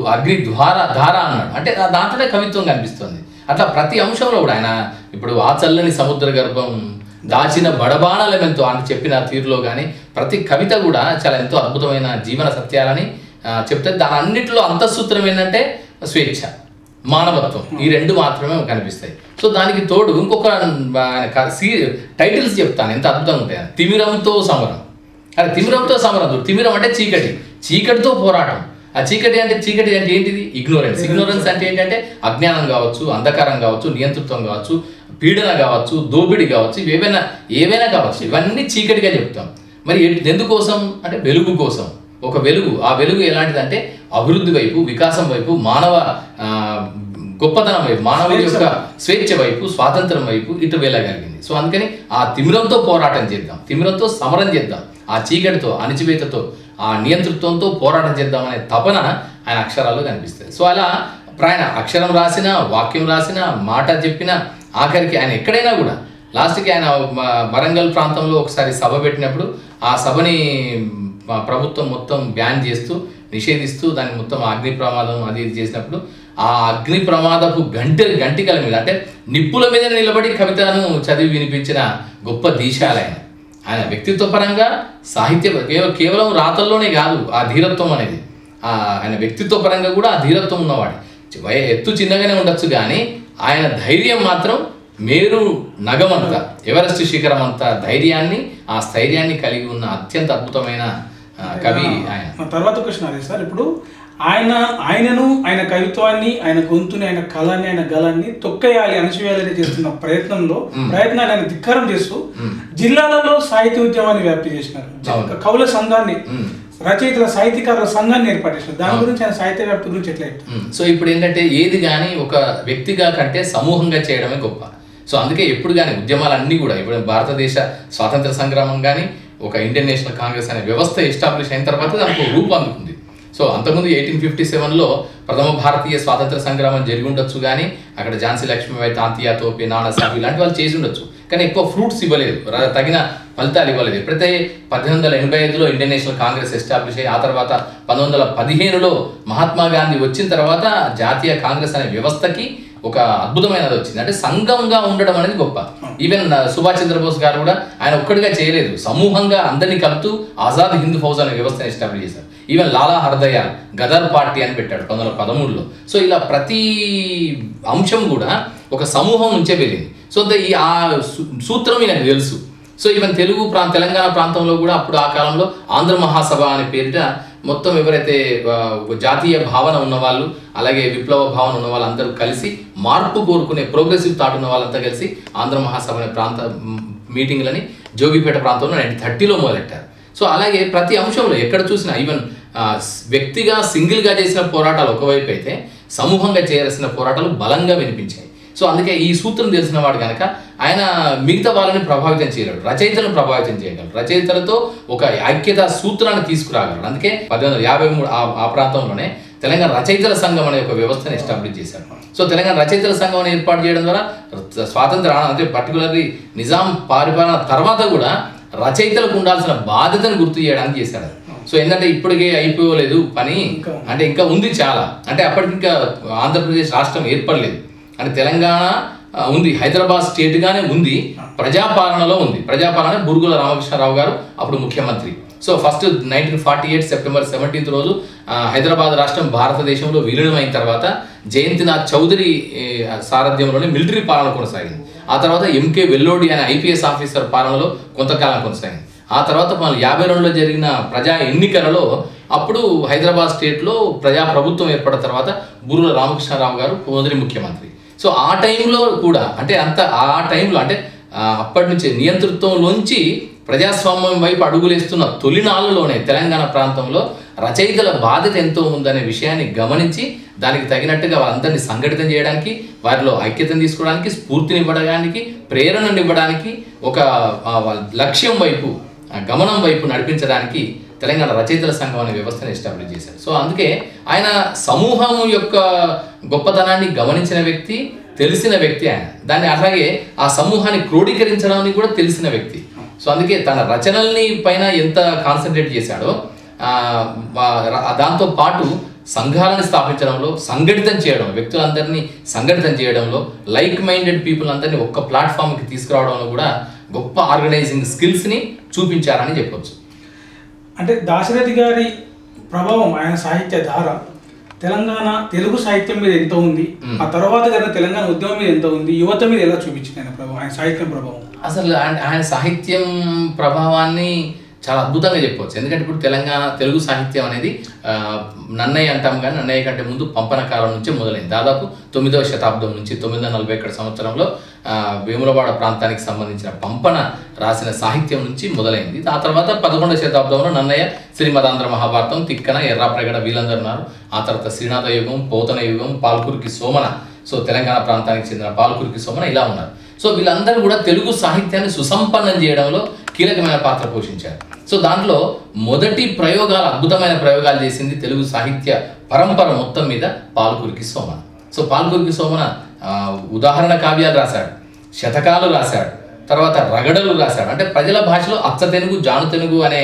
అగ్ని ద్వార ధార అన్నాడు. అంటే దాంట్లోనే కవిత్వం కనిపిస్తుంది. అట్లా ప్రతి అంశంలో కూడా ఆయన ఇప్పుడు ఆ చల్లని సముద్ర గర్భం దాచిన బడబాణలమెంతో అని చెప్పిన తీరులో కానీ ప్రతి కవిత కూడా చాలా ఎంతో అద్భుతమైన జీవన సత్యాలని చెప్తే దాని అన్నింటిలో అంతఃసూత్రం ఏంటంటే స్వేచ్ఛ మానవత్వం. ఈ రెండు మాత్రమే కనిపిస్తాయి. సో దానికి తోడు ఇంకొక సీ టైటిల్స్ చెప్తాను. ఎంత అద్భుతంగా ఉంటాయి తిమిరంతో సమరం అదే తిమిరంతో సమరం తిమిరం అంటే చీకటి. చీకటితో పోరాటం. ఆ చీకటి అంటే చీకటి అంటే ఏంటిది? ఇగ్నోరెన్స్. ఇగ్నోరెన్స్ అంటే ఏంటంటే అజ్ఞానం కావచ్చు అంధకారం కావచ్చు నియంతృత్వం కావచ్చు పీడన కావచ్చు దోపిడీ కావచ్చు ఏవైనా ఏవైనా కావచ్చు. ఇవన్నీ చీకటిగా చెప్తాం. మరి ఎందుకోసం? అంటే వెలుగు కోసం. ఒక వెలుగు. ఆ వెలుగు ఎలాంటిదంటే అభివృద్ధి వైపు వికాసం వైపు మానవ గొప్పతనం వైపు మానవుడి యొక్క స్వేచ్ఛ వైపు స్వాతంత్రం వైపు ఇటు వెళ్ళగలిగింది. సో అందుకని ఆ తిమిరంతో పోరాటం చేద్దాం. తిమిరంతో సమరం చేద్దాం. ఆ చీకటితో అణిచివేతతో ఆ నియంతృత్వంతో పోరాటం చేద్దాం అనే తపన ఆయన అక్షరాల్లో కనిపిస్తుంది. సో అలా ప్రాయణ అక్షరం రాసిన వాక్యం రాసిన మాట చెప్పిన ఆఖరికి ఆయన ఎక్కడైనా కూడా లాస్ట్కి ఆయన వరంగల్ ప్రాంతంలో ఒకసారి సభ పెట్టినప్పుడు ఆ సభని ప్రభుత్వం మొత్తం బ్యాన్ చేస్తూ నిషేధిస్తూ దాన్ని మొత్తం అగ్ని ప్రమాదం అది ఇది చేసినప్పుడు ఆ అగ్ని ప్రమాదపు గంట గంటికల మీద అంటే నిప్పుల మీద నిలబడి కవితను చదివి వినిపించిన గొప్ప దీశాలయన ఆయన వ్యక్తిత్వ పరంగా సాహిత్య కేవలం రాతల్లోనే కాదు ఆ ధీరత్వం అనేది. ఆ ఆయన వ్యక్తిత్వ పరంగా కూడా ఆ ధీరత్వం ఉన్నవాడు. ఎత్తు చిన్నగానే ఉండొచ్చు కానీ ఆయన ధైర్యం మాత్రం మేరు నగమంత ఎవరెస్ట్ శిఖరం అంత ధైర్యాన్ని ఆ స్థైర్యాన్ని కలిగి ఉన్న అత్యంత అద్భుతమైన కవి తర్వాత క్వశ్చన్ అదే సార్. ఇప్పుడు ఆయన ఆయనను ఆయన కవిత్వాన్ని ఆయన గొంతుని ఆయన కళని ఆయన గలాన్ని తొక్కేయాలి అణచివేయాలని చేస్తున్న ప్రయత్నంలో ప్రయత్నాన్ని ఆయన ధిక్కారం చేస్తూ జిల్లాలలో సాహిత్య ఉద్యమాన్ని వ్యాప్తి చేసినారు. కవుల సంఘాన్ని. రచయితల సాహితీకారుల సంఘాన్ని ఏర్పాటు చేసినారు. దాని గురించి ఆయన సాహిత్య వ్యాప్తి గురించి ఎట్లా సో ఇప్పుడు ఏంటంటే ఏది కానీ ఒక వ్యక్తిగా కంటే సమూహంగా చేయడమే గొప్ప. సో అందుకే ఎప్పుడు కానీ ఉద్యమాలన్నీ కూడా ఇప్పుడు భారతదేశ స్వాతంత్ర సంగ్రామం కానీ ఒక ఇండియన్ నేషనల్ కాంగ్రెస్ అనే వ్యవస్థ ఎస్టాబ్లిష్ అయిన తర్వాత దానికి రూపు అందుకుంది. సో అంతకుముందు ఎయిటీన్ ఫిఫ్టీ సెవెన్లో ప్రథమ భారతీయ స్వాతంత్ర సంగ్రామం జరిగి ఉండొచ్చు కానీ అక్కడ ఝాన్సీ లక్ష్మీబాయి తాంతియా తోపి నానాసాహెబ్ ఇలాంటి వాళ్ళు చేసి ఉండొచ్చు. కానీ ఎక్కువ ఫ్రూట్స్ ఇవ్వలేదు. తగిన ఫలితాలు ఇవ్వలేదు. ఎప్పుడైతే పద్దెనిమిది వందల ఎనభై ఐదులో ఇండియన్ నేషనల్ కాంగ్రెస్ ఎస్టాబ్లిష్ అయ్యి ఆ తర్వాత పంతొమ్మిది వందల పదిహేనులో మహాత్మా గాంధీ వచ్చిన తర్వాత జాతీయ కాంగ్రెస్ అనే వ్యవస్థకి ఒక అద్భుతమైనది వచ్చింది. అంటే సంఘంగా ఉండడం అనేది గొప్ప. ఈవెన్ ఆ, సుభాష్ చంద్రబోస్ గారు కూడా ఆయన ఒక్కడిగా చేయలేదు. సమూహంగా అందరినీ కలుపుతూ ఆజాద్ హింద్ ఫౌజ్ అనే వ్యవస్థను ఎస్టాబ్లిష్ చేశారు. ఈవెన్ లాలా హర్దయాల్ గదర్ పార్టీ అని పెట్టాడు పంతొమ్మిది వందల పదమూడులో. సో ఇలా ప్రతి అంశం కూడా ఒక సమూహం నుంచే వెళ్ళింది సో ద- ఈ ఆ సూత్రం ఈయనకు తెలుసు. సో ఈవెన్ తెలుగు ప్రాంత తెలంగాణ ప్రాంతంలో కూడా అప్పుడు ఆ కాలంలో ఆంధ్ర మహాసభ అనే పేరిట మొత్తం ఎవరైతే జాతీయ భావన ఉన్నవాళ్ళు అలాగే విప్లవ భావన ఉన్న వాళ్ళందరూ కలిసి మార్పు కోరుకునే ప్రోగ్రెసివ్ థాట్ ఉన్న వాళ్ళంతా కలిసి ఆంధ్ర మహాసభ అనే ప్రాంత మీటింగ్లని జోగిపేట ప్రాంతంలో నైన్టీన్ థర్టీలో మొదలెట్టారు. సో అలాగే ప్రతి అంశంలో ఎక్కడ చూసినా ఈవెన్ వ్యక్తిగా సింగిల్గా చేసిన పోరాటాలు ఒకవైపు అయితే సమూహంగా చేయాల్సిన పోరాటాలు బలంగా వినిపించాయి. సో అందుకే ఈ సూత్రం తెలిసిన వాడు కనుక ఆయన మిగతా వాళ్ళని ప్రభావితం చేయలేడు రచయితలను ప్రభావితం చేయగలరు రచయితలతో ఒక ఐక్యత సూత్రాన్ని తీసుకురాగలరు అందుకే పద్దెనిమిది వందల యాభై మూడు ఆ ప్రాంతంలోనే తెలంగాణ రచయితల సంఘం అనే ఒక వ్యవస్థను ఎస్టాబ్లిష్ చేశారు. సో తెలంగాణ రచయితల సంఘం ఏర్పాటు చేయడం ద్వారా స్వాతంత్ర అంటే పర్టికులర్లీ నిజాం పరిపాలన తర్వాత కూడా రచయితలకు ఉండాల్సిన బాధ్యతను గుర్తు చేయడానికి చేశాడు సో ఏంటంటే ఇప్పటికే అయిపోలేదు పని. అంటే ఇంకా ఉంది చాలా. అంటే అప్పటికి ఇంకా ఆంధ్రప్రదేశ్ రాష్ట్రం ఏర్పడలేదు. అని తెలంగాణ ఉంది. హైదరాబాద్ స్టేట్గానే ఉంది. ప్రజాపాలనలో ఉంది. ప్రజాపాలన బురుగుల రామకృష్ణారావు గారు అప్పుడు ముఖ్యమంత్రి. So first nineteen forty eight September seventeenth రోజు హైదరాబాద్ రాష్ట్రం భారతదేశంలో విలీనమైన తర్వాత జయంతినాథ్ చౌదరి సారథ్యంలోనే మిలిటరీ పాలన కొనసాగింది. ఆ తర్వాత ఎంకే వెల్లోడి అనే ఐపీఎస్ ఆఫీసర్ పాలనలో కొంతకాలం కొనసాగింది. ఆ తర్వాత మన యాభై రెండులో జరిగిన ప్రజా ఎన్నికలలో అప్పుడు హైదరాబాద్ స్టేట్లో ప్రజా ప్రభుత్వం ఏర్పడిన తర్వాత బుర్రుల రామకృష్ణారావు గారు మొదటి ముఖ్యమంత్రి సో ఆ టైంలో కూడా అంటే అంత ఆ టైంలో అంటే అప్పటి నుంచి నియంతృత్వంలోంచి ప్రజాస్వామ్యం వైపు అడుగులేస్తున్న తొలినాళ్ళలోనే తెలంగాణ ప్రాంతంలో రచయితల బాధ్యత ఎంతో ఉందనే విషయాన్ని గమనించి దానికి తగినట్టుగా వాళ్ళందరినీ సంఘటితం చేయడానికి వారిలో ఐక్యతను తీసుకోవడానికి స్ఫూర్తినివ్వడానికి ప్రేరణనివ్వడానికి ఒక లక్ష్యం వైపు గమనం వైపు నడిపించడానికి తెలంగాణ రచయితల సంఘం అనే వ్యవస్థను ఎస్టాబ్లిష్ చేశారు సో అందుకే ఆయన సమూహం యొక్క గొప్పతనాన్ని గమనించిన వ్యక్తి తెలిసిన వ్యక్తి ఆయన. దాన్ని అలాగే ఆ సమూహాన్ని క్రోడీకరించడానికి కూడా తెలిసిన వ్యక్తి. సో అందుకే తన రచనల్ని పైన ఎంత కాన్సన్ట్రేట్ చేశాడో దాంతో పాటు సంఘాలను స్థాపించడంలో సంఘటితం చేయడం వ్యక్తులందరినీ సంఘటితం చేయడంలో లైక్ మైండెడ్ పీపుల్ అందరినీ ఒక్క ప్లాట్ఫామ్కి తీసుకురావడంలో కూడా గొప్ప ఆర్గనైజింగ్ స్కిల్స్ని చూపించారని చెప్పొచ్చు. అంటే దాశరథి గారి ప్రభావం ఆయన సాహిత్య ధార తెలంగాణ తెలుగు సాహిత్యం మీద ఎంత ఉంది. ఆ తర్వాత జరిగిన తెలంగాణ ఉద్యమం మీద ఎంత ఉంది? యువత మీద ఎలా చూపించింది ఆయన ప్రభావం ఆయన సాహిత్యం ప్రభావం? అసలు ఆయన సాహిత్యం ప్రభావాన్ని చాలా అద్భుతంగా చెప్పవచ్చు. ఎందుకంటే ఇప్పుడు తెలంగాణ తెలుగు సాహిత్యం అనేది నన్నయ్య అంటాం కానీ నన్నయ్య కంటే ముందు పంపన కాలం నుంచే మొదలైంది. దాదాపు తొమ్మిదవ శతాబ్దం నుంచి తొమ్మిది వందల నలభై ఒకటి సంవత్సరంలో ఆ, వేములవాడ ప్రాంతానికి సంబంధించిన పంపన రాసిన సాహిత్యం నుంచి మొదలైంది. ఆ తర్వాత పదకొండవ శతాబ్దంలో నన్నయ్య శ్రీమదాంధ్ర మహాభారతం తిక్కన ఎర్రాప్రగడ వీళ్ళందరూ ఉన్నారు. ఆ తర్వాత శ్రీనాథ యుగం పోతన యుగం పాల్కురికి సోమన. సో తెలంగాణ ప్రాంతానికి చెందిన పాల్కురికి సోమన ఇలా ఉన్నారు. సో వీళ్ళందరూ కూడా తెలుగు సాహిత్యాన్ని సుసంపన్నం చేయడంలో కీలకమైన పాత్ర పోషించారు. సో దాంట్లో మొదటి ప్రయోగాలు అద్భుతమైన ప్రయోగాలు చేసింది తెలుగు సాహిత్య పరంపర మొత్తం మీద పాల్కురికి సోమన. సో పాల్కురికి సోమన ఉదాహరణ కావ్యాలు రాశాడు శతకాలు రాశాడు తర్వాత రగడలు రాశాడు. అంటే ప్రజల భాషలో అచ్చ తెలుగు జాను తెలుగు అనే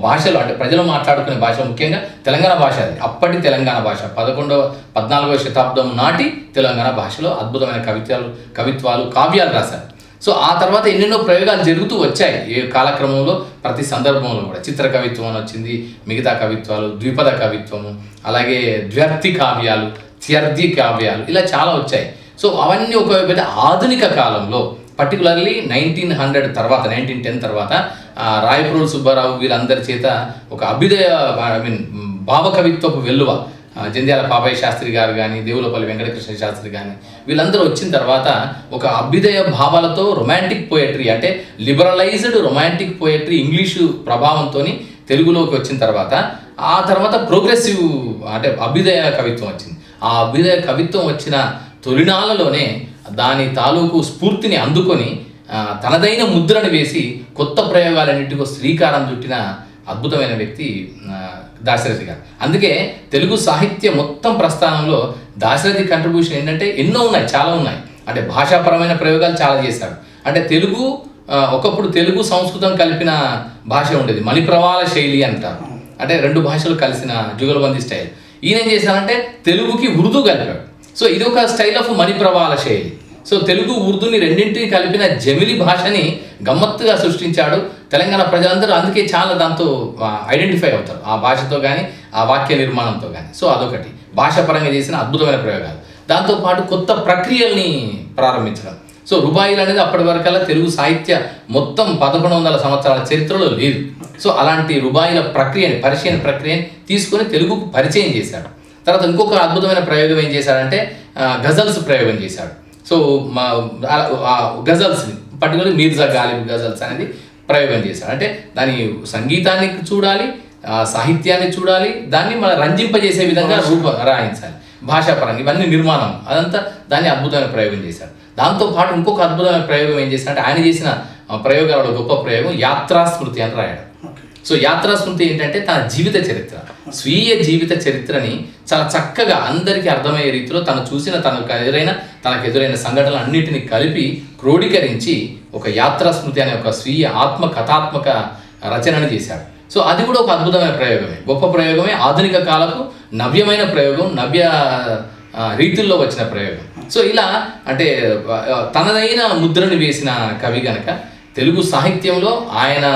భాషలు అంటే ప్రజలు మాట్లాడుకునే భాష ముఖ్యంగా తెలంగాణ భాష అది. అప్పటి తెలంగాణ భాష. పదకొండవ పద్నాలుగవ శతాబ్దం నాటి తెలంగాణ భాషలో అద్భుతమైన కవిత్వాలు కవిత్వాలు కావ్యాలు రాశారు సో ఆ తర్వాత ఎన్నెన్నో ప్రయోగాలు జరుగుతూ వచ్చాయి ఏ కాలక్రమంలో. ప్రతి సందర్భంలో కూడా చిత్ర కవిత్వం అని వచ్చింది మిగతా కవిత్వాలు ద్విపద కవిత్వము అలాగే ద్వ్యర్థి కావ్యాలు త్యర్థి కావ్యాలు ఇలా చాలా వచ్చాయి. సో అవన్నీ ఉపయోగపడే ఆధునిక కాలంలో పర్టికులర్లీ నైన్టీన్ హండ్రెడ్ తర్వాత నైన్టీన్ టెన్ తర్వాత రాయపురుడు సుబ్బారావు వీరందరి చేత ఒక అభ్యుదయ ఐ మీన్ భావకవిత్వపు వెల్లువ జంధ్యాల పాపయ్య శాస్త్రి గారు కానీ దేవులపల్లి వెంకటకృష్ణ శాస్త్రి కానీ వీళ్ళందరూ వచ్చిన తర్వాత ఒక అభ్యుదయ భావాలతో రొమాంటిక్ పోయట్రీ అంటే లిబరలైజ్డ్ రొమాంటిక్ పోయట్రీ ఇంగ్లీషు ప్రభావంతో తెలుగులోకి వచ్చిన తర్వాత ఆ తర్వాత ప్రోగ్రెసివ్ అంటే అభ్యుదయ కవిత్వం వచ్చింది. ఆ అభ్యుదయ కవిత్వం వచ్చిన తొలినాళ్ళలోనే దాని తాలూకు స్ఫూర్తిని అందుకొని తనదైన ముద్రను వేసి కొత్త ప్రయోగాలన్నింటికో శ్రీకారం చుట్టిన అద్భుతమైన వ్యక్తి దాశరథి గారు. అందుకే తెలుగు సాహిత్య మొత్తం ప్రస్థానంలో దాశరథి కంట్రిబ్యూషన్ ఏంటంటే ఎన్నో ఉన్నాయి చాలా ఉన్నాయి. అంటే భాషాపరమైన ప్రయోగాలు చాలా చేశాడు. అంటే తెలుగు ఒకప్పుడు తెలుగు సంస్కృతం కలిపిన భాష ఉండేది. మణిప్రవాల శైలి అంటారు. అంటే రెండు భాషలు కలిసిన జుగలబందీ స్టైల్. ఈయన ఏం చేశాడంటే తెలుగుకి ఉర్దూ కలిపాడు. సో ఇది ఒక స్టైల్ ఆఫ్ మణిప్రవాల శైలి. సో తెలుగు ఉర్దూని రెండింటిని కలిపిన జమిలి భాషని గమ్మత్తుగా సృష్టించాడు. తెలంగాణ ప్రజలందరూ అందుకే చాలా దాంతో ఐడెంటిఫై అవుతారు. ఆ భాషతో కానీ ఆ వాక్య నిర్మాణంతో కానీ సో అదొకటి. భాషాపరంగా చేసిన అద్భుతమైన ప్రయోగాలు. దాంతోపాటు కొత్త ప్రక్రియల్ని ప్రారంభించడం. సో రుబాయిలు అనేది అప్పటి వరకల్లా తెలుగు సాహిత్య మొత్తం పదకొండు వందల సంవత్సరాల చరిత్రలో లేదు. సో అలాంటి రుబాయిల ప్రక్రియని పరిచయం ప్రక్రియని తీసుకొని తెలుగుకు పరిచయం చేశాడు. తర్వాత ఇంకొక అద్భుతమైన ప్రయోగం ఏం చేశాడంటే గజల్స్ ప్రయోగం చేశాడు. సో మా గజల్స్ని పర్టికులర్ మీర్జా గాలిబ్ గజల్స్ అనేది ప్రయోగం చేశాడు అంటే దాని సంగీతాన్ని చూడాలి సాహిత్యాన్ని చూడాలి దాన్ని మన రంజింపజేసే విధంగా రూప రాయించాలి. భాషాపరంగా ఇవన్నీ నిర్మాణం. అదంతా దాన్ని అద్భుతమైన ప్రయోగం చేశాడు దాంతో పాటు ఇంకొక అద్భుతమైన ప్రయోగం ఏం చేశాడంటే ఆయన చేసిన ఆ, ప్రయోగాలలో గొప్ప ప్రయోగం యాత్రా స్మృతి అని రాయడం. సో యాత్రా స్మృతి ఏంటంటే తన జీవిత చరిత్ర. స్వీయ జీవిత చరిత్రని చాలా చక్కగా అందరికీ అర్థమయ్యే రీతిలో తను చూసిన తనకు ఎదురైన తనకు ఎదురైన సంఘటనలు అన్నిటిని కలిపి క్రోడీకరించి ఒక యాత్రా స్మృతి అనే ఒక స్వీయ ఆత్మ కథాత్మక రచనని చేశాడు. సో అది కూడా ఒక అద్భుతమైన ప్రయోగమే. గొప్ప ప్రయోగమే. ఆధునిక కాలపు నవ్యమైన ప్రయోగం నవ్య రీతుల్లో వచ్చిన ప్రయోగం. సో ఇలా అంటే తనదైన ముద్రను వేసిన కవి గనక తెలుగు సాహిత్యంలో ఆయన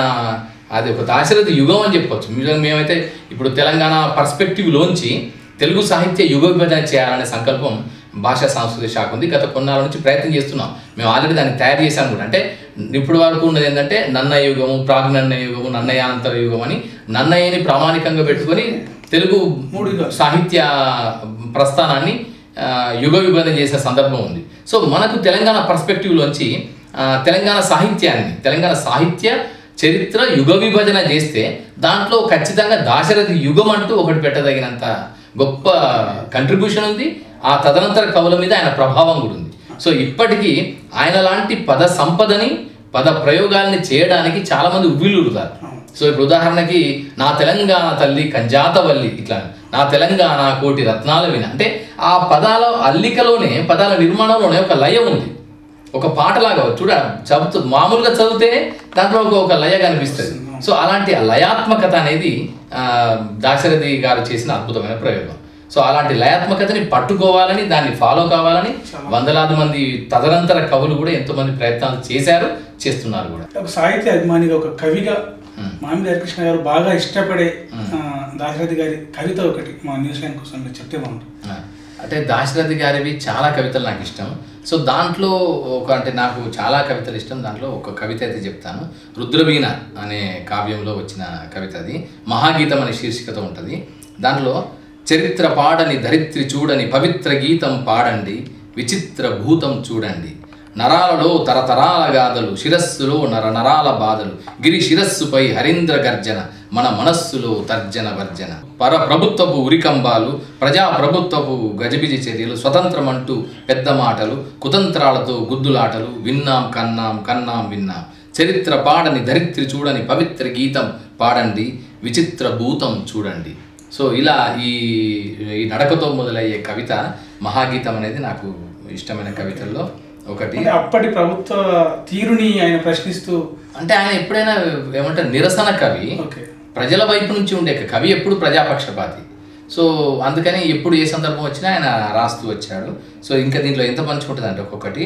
అది ఒక దాశరథి యుగం అని చెప్పొచ్చు. మేము- మేమైతే ఇప్పుడు తెలంగాణ పర్స్పెక్టివ్లోంచి తెలుగు సాహిత్య యుగ విభజన చేయాలనే సంకల్పం భాషా సాంస్కృతిక శాఖ ఉంది. గత కొన్నాళ్ళ నుంచి ప్రయత్నం చేస్తున్నాం. మేము ఆల్రెడీ దాన్ని తయారు చేశాం కూడా. అంటే ఇప్పుడు వరకు ఉన్నది ఏంటంటే నన్నయ యుగము ప్రాగ్నన్నయ యుగము నన్నయాంతర యుగం అని నన్నయ్యని ప్రామాణికంగా పెట్టుకొని తెలుగు మూడు. సాహిత్య ప్రస్థానాన్ని యుగ విభజన చేసే సందర్భం ఉంది. సో మనకు తెలంగాణ పర్స్పెక్టివ్లోంచి తెలంగాణ సాహిత్యాన్ని తెలంగాణ సాహిత్య చరిత్ర యుగ విభజన చేస్తే దాంట్లో ఖచ్చితంగా దాశరథి యుగం అంటూ ఒకటి పెట్టదగినంత గొప్ప కంట్రిబ్యూషన్ ఉంది. ఆ తదనంతర కవుల మీద ఆయన ప్రభావం కూడా ఉంది. సో ఇప్పటికీ ఆయన లాంటి పద సంపదని పద ప్రయోగాల్ని చేయడానికి చాలా మంది ఉవ్విల్లురుతారు సో ఇప్పుడు ఉదాహరణకి నా తెలంగాణ తల్లి కంజాతవల్లి ఇట్లా నా తెలంగాణ కోటి రత్నాల విన అంటే ఆ పదాల అల్లికలోనే పదాల నిర్మాణంలోనే ఒక లయ ఉంది. ఒక పాటలాగా చూడ చదువుతూ మామూలుగా చదివితే దాంట్లో ఒక ఒక లయ కనిపిస్తుంది. సో అలాంటి ఆ లయాత్మకత అనేది దాశరథి గారు చేసిన అద్భుతమైన ప్రయోగం. సో అలాంటి లయాత్మకతని పట్టుకోవాలని దాన్ని ఫాలో కావాలని వందలాది మంది తదనంతర కవులు కూడా ఎంతో మంది ప్రయత్నాలు చేశారు చేస్తున్నారు కూడా. ఒక సాహిత్య అభిమానిగా ఒక కవిగా మామిడి హరికృష్ణ గారు బాగా ఇష్టపడే దాశరథి గారి కవిత ఒకటి మా న్యూస్ లైన్ కోసం చెప్తే బాగుంటుంది. అంటే దాశరథి గారివి చాలా కవితలు నాకు ఇష్టం. సో దాంట్లో ఒక అంటే నాకు చాలా కవితలు ఇష్టం. దాంట్లో ఒక కవిత అయితే చెప్తాను. రుద్రవీణ అనే కావ్యంలో వచ్చిన కవిత అది. మహాగీతం అనే శీర్షికతో ఉంటుంది. దాంట్లో చరిత్ర పాడని ధరిత్రి చూడని పవిత్ర గీతం పాడండి. విచిత్ర భూతం చూడండి. నరాలలో తరతరాల గాథలు శిరస్సులో నర నరాల బాధలు. గిరి శిరస్సుపై హరీంద్ర గర్జన. మన మనస్సులో తర్జన వర్జన పర ప్రభుత్వపు ఉరికంబాలు ప్రజా ప్రభుత్వపు గజిబిజి చర్యలు స్వతంత్రమంటూ పెద్ద మాటలు కుతంత్రాలతో గుద్దులాటలు విన్నాం కన్నాం కన్నాం విన్నాం. చరిత్ర పాడని ధరిత్రి చూడని పవిత్ర గీతం పాడండి విచిత్ర భూతం చూడండి. సో ఇలా ఈ ఈ నడకతో మొదలయ్యే కవిత మహాగీతం అనేది నాకు ఇష్టమైన కవితల్లో ఒకటి. అప్పటి ప్రభుత్వ తీరుని ఆయన ప్రశ్నిస్తూ అంటే ఆయన ఎప్పుడైనా ఏమంటారు నిరసన కవి. ఓకే. ప్రజల వైపు నుంచి ఉండే కవి ఎప్పుడు ప్రజాపక్షపాతి. సో అందుకని ఎప్పుడు ఏ సందర్భం వచ్చినా ఆయన రాస్తూ వచ్చాడు. సో ఇంకా దీంట్లో ఎంత పంచుకుంటుంది అంటే ఒక్కొక్కటి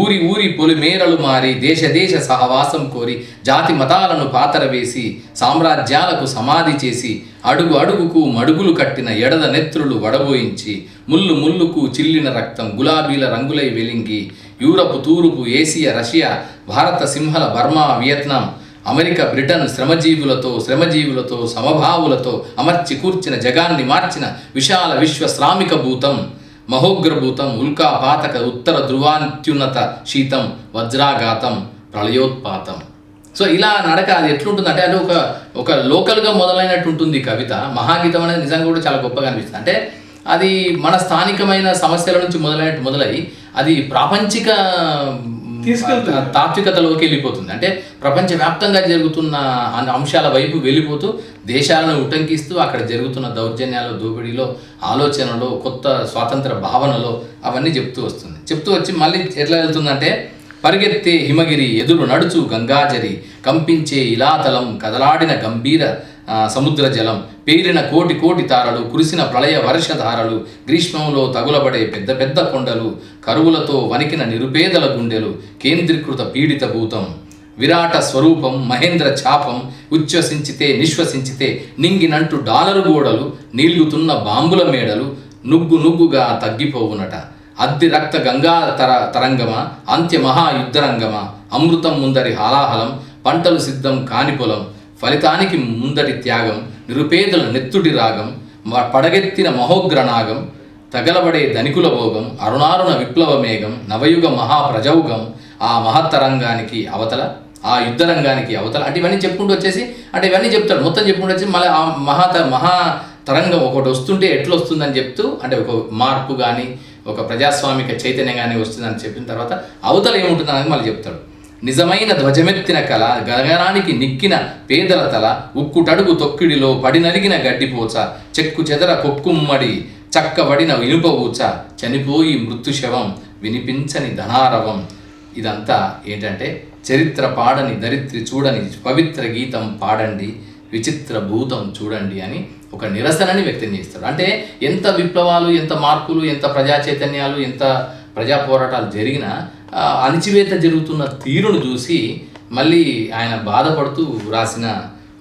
ఊరి ఊరి పొలిమేరలు మారి దేశ దేశ సహవాసం కోరి జాతి మతాలను పాతర వేసి సామ్రాజ్యాలకు సమాధి చేసి అడుగు అడుగుకు మడుగులు కట్టిన ఎడద నెత్రులు వడబోయించి ముల్లు ముల్లుకు చిల్లిన రక్తం గులాబీల రంగులై వెలింగి యూరప్ తూర్పు ఏసియా రష్యా భారత Sinhala Burma Vietnam America Britain శ్రమజీవులతో శ్రమజీవులతో సమభావులతో అమర్చి కూర్చిన జగాన్ని మార్చిన విశాల విశ్వ శ్రామిక భూతం మహోగ్రభూతం ఉల్కాపాతక ఉత్తర ధ్రువాంత్యున్నత శీతం వజ్రాఘాతం ప్రళయోత్పాతం. సో ఇలా నడక అది ఎట్లుంటుంది అంటే అది ఒక ఒక లోకల్గా మొదలైనట్టు ఉంటుంది కవిత. మహాగీతం అనేది నిజంగా కూడా చాలా గొప్పగా అనిపిస్తుంది. అంటే అది మన స్థానికమైన సమస్యల నుంచి మొదలైనట్టు మొదలై అది ప్రాపంచిక తీసుకెళ్తుంది. తాత్వికతలోకి వెళ్ళిపోతుంది అంటే ప్రపంచవ్యాప్తంగా జరుగుతున్న అంశాల వైపు వెళ్ళిపోతూ దేశాలను ఉటంకిస్తూ అక్కడ జరుగుతున్న దౌర్జన్యాలు దోపిడీలో ఆలోచనలో కొత్త స్వాతంత్ర భావనలో అవన్నీ చెప్తూ వస్తుంది చెప్తూ వచ్చి మళ్ళీ ఎట్లా వెళ్తుందంటే పరిగెత్తే హిమగిరి ఎదురు నడుచు గంగాజరి కంపించే ఇలాతలం కదలాడిన గంభీర సముద్ర జలం పేరిన కోటి కోటి తారలు కురిసిన ప్రళయ వర్షధారలు గ్రీష్మంలో తగులబడే పెద్ద పెద్ద కొండలు కరువులతో వణికిన నిరుపేదల గుండెలు కేంద్రీకృత పీడిత భూతం. విరాట స్వరూపం మహేంద్ర చాపం ఉచ్ఛ్వసించితే నిశ్వసించితే నింగినంటూ డాలరు గోడలు నీళ్ళుతున్న బాంబుల మేడలు నుగ్గు నుగ్గుగా తగ్గిపోవునట. అద్ది రక్త గంగా తర తరంగమ అంత్య మహాయుద్ధరంగమ అమృతం ముందరి హాలాహలం పంటలు సిద్ధం కాని పొలం ఫలితానికి ముందటి త్యాగం నిరుపేదల నెత్తుడి రాగం మ- పడగెత్తిన మహోగ్రనాగం తగలబడే ధనికుల భోగం అరుణారుణ విప్లవ మేఘం నవయుగ మహాప్రజౌగం ఆ మహత్తరంగానికి అవతల ఆ యుద్ధ రంగానికి అవతల అంటే ఇవన్నీ చెప్పుకుంటూ వచ్చేసి అంటే ఇవన్నీ చెప్తాడు. మొత్తం చెప్పుకుంటూ వచ్చి మళ్ళీ ఆ మహా మహా తరంగం ఒకటి వస్తుంటే ఎట్లా వస్తుందని చెప్తూ అంటే ఒక మార్పు కానీ ఒక ప్రజాస్వామిక చైతన్యం కానీ వస్తుందని చెప్పిన తర్వాత అవతల ఏముంటుందని మళ్ళీ చెప్తాడు. నిజమైన ధ్వజమెత్తిన కళ గగనానికి నిక్కిన పేదల తల ఉక్కుటడుగు తొక్కిడిలో పడినలిగిన గడ్డిపోచ చెక్కు చెదర కొక్కుమ్మడి చక్కబడిన ఇనుప ఊచ చనిపోయి మృత్యుశవం వినిపించని ధనారవం. ఇదంతా ఏంటంటే చరిత్ర పాడని దరిత్రి చూడని పవిత్ర గీతం పాడండి విచిత్ర భూతం చూడండి అని ఒక నిరసనని వ్యక్తం చేస్తాడు. అంటే ఎంత విప్లవాలు ఎంత మార్పులు ఎంత ప్రజా చైతన్యాలు ఎంత ప్రజా పోరాటాలు జరిగినా అణిచివేత జరుగుతున్న తీరును చూసి మళ్ళీ ఆయన బాధపడుతూ రాసిన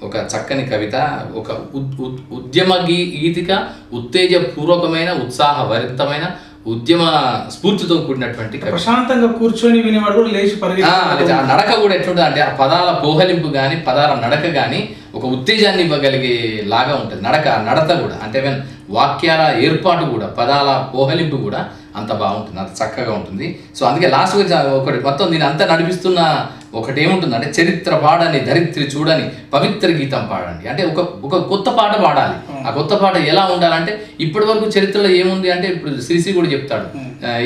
ఒక చక్కని కవిత ఒక ఉద్- ఉద్- ఉద్యమ గీ గీతిక ఉత్తేజపూర్వకమైన ఉత్సాహభరితమైన ఉద్యమ స్ఫూర్తితో కూడినటువంటి ప్రశాంతంగా కూర్చొని వినేవాడు లేచి ఆ, నడక కూడా ఎట్లుంటుంది అంటే ఆ పదాల పోహలింపు కానీ పదాల నడక కానీ ఒక ఉత్తేజాన్ని ఇవ్వగలిగే లాగా ఉంటుంది. నడక నడత కూడా అంటే వాక్యాల ఏర్పాటు కూడా పదాల పోహలింపు కూడా అంత బాగుంటుంది అంత చక్కగా ఉంటుంది. సో అందుకే లాస్ట్ ఒకటి మొత్తం దీని అంతా నడిపిస్తున్న ఒకటి ఏముంటుంది అంటే చరిత్ర పాడని ధరిత్రి చూడని పవిత్ర గీతం పాడండి. అంటే ఒక ఒక కొత్త పాట పాడాలి. ఆ కొత్త పాట ఎలా ఉండాలంటే ఇప్పటి వరకు చరిత్రలో ఏముంది అంటే ఇప్పుడు శ్రీశ్రీ కూడా చెప్తాడు.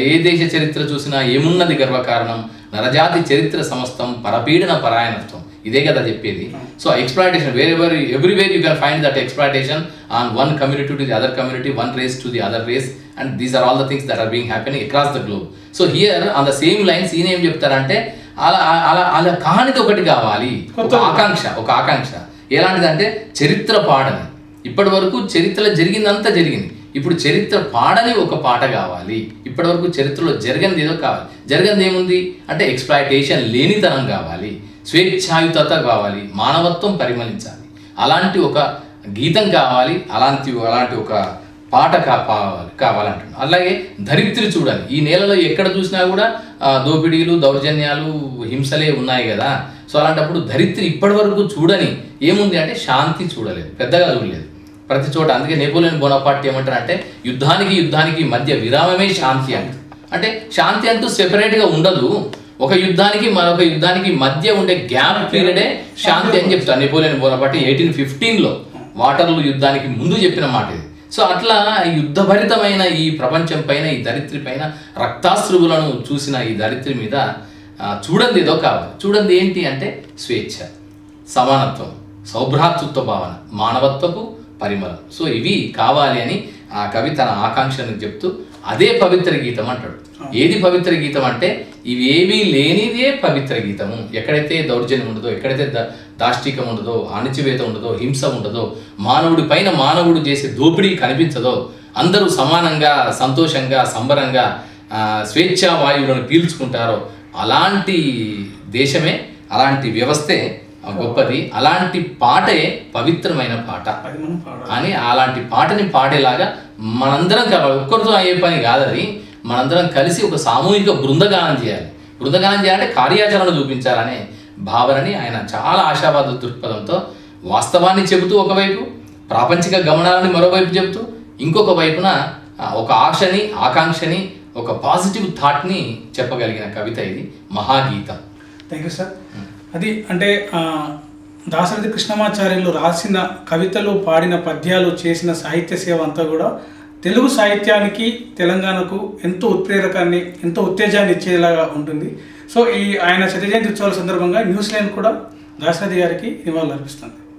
ఏ దేశ చరిత్ర చూసినా ఏమున్నది గర్వకారణం? నరజాతి చరిత్ర సమస్తం పరపీడన పరాయణత్వం. ఇదే కదా చెప్పేది. సో ఎక్స్ప్లాయిటేషన్ వేరే ఎవరి everywhere you can find that exploitation on one community to the other community one race to the other race and these are all the things that are being happening across the globe so here on the same lines ఈయన ఏం చెప్తారంటే అలా అలా అలా కానిది ఒకటి కావాలి. ఒక ఆకాంక్ష ఒక ఆకాంక్ష. ఎలాంటిదంటే చరిత్ర పాడని. ఇప్పటి వరకు చరిత్రలో జరిగిందంతా జరిగింది. ఇప్పుడు చరిత్ర పాడని ఒక పాట కావాలి. ఇప్పటి వరకు చరిత్రలో జరిగింది ఏదో కావాలి. జరిగింది ఏముంది? అంటే ఎక్స్ప్లాయిటేషన్ లేనితనం కావాలి. స్వేచ్ఛాయుతత కావాలి. మానవత్వం పరిమళించాలి. అలాంటి ఒక గీతం కావాలి. అలాంటి అలాంటి ఒక పాట కావాలి కావాలంటున్నాను అలాగే ధరిత్రి చూడాలి. ఈ నేలలో ఎక్కడ చూసినా కూడా దోపిడీలు దౌర్జన్యాలు హింసలే ఉన్నాయి కదా. సో అలాంటప్పుడు ధరిత్రి ఇప్పటి వరకు చూడని ఏముంది అంటే శాంతి చూడలేదు. పెద్దగా చూడలేదు. ప్రతి చోట అందుకే నెపోలియన్ బోనపార్టీ ఏమంటారు అంటే యుద్ధానికి యుద్ధానికి మధ్య విరామమే శాంతి అంట అంటే శాంతి అంటూ సెపరేట్గా ఉండదు. ఒక యుద్ధానికి మరొక యుద్ధానికి మధ్య ఉండే గ్యాప్ పీరియడే శాంతి అని చెప్తారు. నెపోలియన్ బోనపార్టీ ఎయిటీన్ ఫిఫ్టీన్లో వాటర్లు యుద్ధానికి ముందు చెప్పిన మాట ఇది సో అట్లా యుద్ధభరితమైన ఈ ప్రపంచం పైన ఈ దరిత్రి పైన రక్తాశ్రువులను చూసిన ఈ దరిత్రి మీద చూడండి ఏదో కావాలి. చూడండి ఏంటి అంటే స్వేచ్ఛ సమానత్వం సౌభ్రాతృత్వ భావన మానవత్వపు పరిమళం. సో ఇవి కావాలి అని ఆ కవి తన ఆకాంక్షను చెప్తూ అదే పవిత్ర గీతం అంటాడు. ఏది పవిత్ర గీతం అంటే ఇవి ఏమీ లేనిదే పవిత్ర గీతము. ఎక్కడైతే దౌర్జన్యం ఉండదో ఎక్కడైతే దాష్టికం ఉండదో అణిచివేత ఉండదో హింస ఉండదో మానవుడి పైన మానవుడు చేసే దోపిడీ కనిపించదో అందరూ సమానంగా సంతోషంగా సంబరంగా స్వేచ్ఛా వాయువులను పీల్చుకుంటారో అలాంటి దేశమే అలాంటి వ్యవస్థే గొప్పది. అలాంటి పాటే పవిత్రమైన పాట. అని అలాంటి పాటని పాడేలాగా మనందరం ఒక్కరితో అయ్యే పని కాదు అది. మనందరం కలిసి ఒక సామూహిక బృందగానం చేయాలి. బృందగానం చేయాలంటే కార్యాచరణ చూపించాలనే భావనని ఆయన చాలా ఆశావాద దృక్పథంతో వాస్తవాన్ని చెబుతూ ఒకవైపు ప్రాపంచిక గమనాలని మరోవైపు చెబుతూ ఇంకొక వైపున ఒక ఆశని ఆకాంక్షని ఒక పాజిటివ్ థాట్ని చెప్పగలిగిన కవిత ఇది మహాగీతం. థ్యాంక్ యూ సార్ అది అంటే ఆ, దాశరథి కృష్ణమాచార్యులు రాసిన కవితలు పాడిన పద్యాలు చేసిన సాహిత్య సేవ అంతా కూడా తెలుగు సాహిత్యానికి తెలంగాణకు ఎంతో ఉత్ప్రేరకాన్ని ఎంతో ఉత్తేజాన్ని ఇచ్చేలాగా ఉంటుంది. సో ఈ ఆయన శత జయంతి ఉత్సవాల సందర్భంగా న్యూస్ లైన్ కూడా దాశరథి గారికి నివాళులు అర్పిస్తుంది